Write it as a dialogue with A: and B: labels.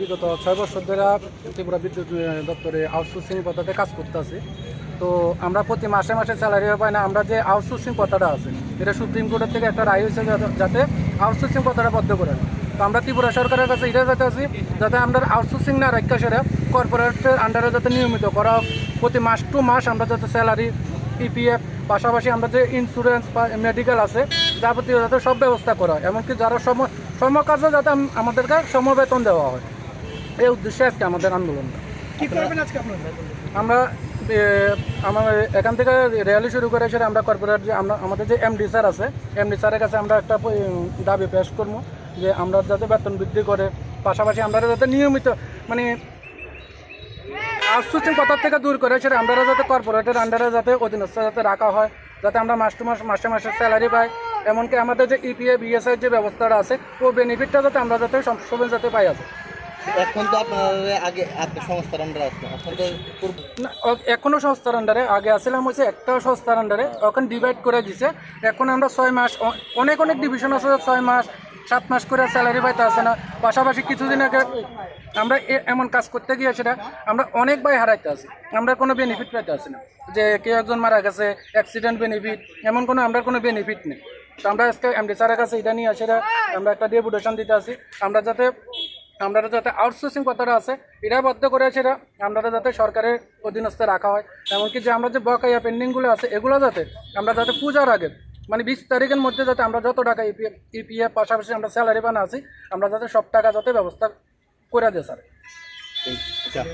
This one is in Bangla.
A: বিগত ছয় বছর ধরে ত্রিপুরা বিদ্যুৎ দপ্তরে আউটসোর্সিং পদ্ধতিতে কাজ করতেছি। তো আমরা প্রতি মাসে মাসে স্যালারি পাই না, আমরা যে আউটসোর্সিং কথাটা আছে, এটা সুপ্রিম কোর্টের থেকে একটা রায় হয়েছে যাতে- আউটসোর্সিং কথাটা বদ্ধ করে তো আমরা ত্রিপুরা সরকারের কাছে এটা যাতে আছি, যাতে আমরা আউটসোর্সিং না রাখা সেটা কর্পোরেটের আন্ডারে যাতে নিয়মিত করা প্রতি মাস টু মাস আমরা যাতে স্যালারি পিপিএফ পাশাপাশি আমরা যে ইন্স্যুরেন্স বা মেডিকেল আছে, যাবতীয় যাতে সব ব্যবস্থা করা হয়। এমনকি যারা সম সম কাজে যাতে আমাদেরকে সমবেতন দেওয়া হয়। এই উদ্দেশ্যে আজকে আমাদের আন্দোলন।
B: কি করবেন আজকে আপনারা?
A: আমরা আমার এখান থেকে র্যালি শুরু করে সেটা আমরা কর্পোরেট যে আমরা আমাদের যে এমডি স্যার আছে এমডি স্যারের কাছে আমরা একটা দাবি পেশ করব যে আমরা যাতে বেতন বৃদ্ধি করে। পাশাপাশি আমরা যাতে নিয়মিত মানে আউটসোর্সিং কথার থেকে দূর করে সেটা আমরা যাতে কর্পোরেটের আন্ডারে যাতে অধীনস্থ যাতে রাখা হয় যাতে আমরা মাস টু মাস মাসে মাসে স্যালারি পাই। এমনকি আমাদের যে ইপিএ বিএসআই যে ব্যবস্থাটা আছে ও বেনিফিটটা যাতে আমরা যাতে সবসময় যাতে পাই আছে।
C: এখন তো আপনার আগে সংস্থার আন্ডার আছেন, এখন তো
A: না ও- এখনও সংস্থার আন্ডারে আগে আসছিলাম হচ্ছে একটা সংস্থার আন্ডারে এখন ডিভাইড করে দিছে। এখন আমরা ছয় মাস অনেক অনেক ডিভিশন আছে, ছয় মাস, সাত মাস করে স্যালারি পাইতে আসে না। পাশাপাশি কিছুদিন আগে আমরা এমন কাজ করতে গিয়ে সেটা আমরা অনেক ভাই হারাইতে আছি। আমরা কোনো বেনিফিট পাইতে আসি না। যে কেউ একজন মারা গেছে অ্যাক্সিডেন্ট বেনিফিট এমন কোনো আমরা কোনো বেনিফিট নেই। তো আমরা আজকে এমডি স্যারের কাছে এটা নিয়ে সেটা আমরা একটা ডেপুটেশন দিতে আসি আমরা যাতে আমরা যাতে আউটসোর্সিং কথাটা আছে এটা বদ্ধ করে সেটা আমরা যাতে সরকারের অধীনস্থ রাখা হয়। এমনকি যে আমরা যে বকাইয়া পেন্ডিংগুলো আছে, এগুলো যাতে আমরা যাতে পূজার আগে মানে বিশ তারিখের মধ্যে যাতে আমরা যত টাকা E ইপিএফ ইপিএফ পাশাপাশি আমরা স্যালারি বানা আছি আমরা যাতে সব টাকা যাতে ব্যবস্থা করে দেয়, স্যার।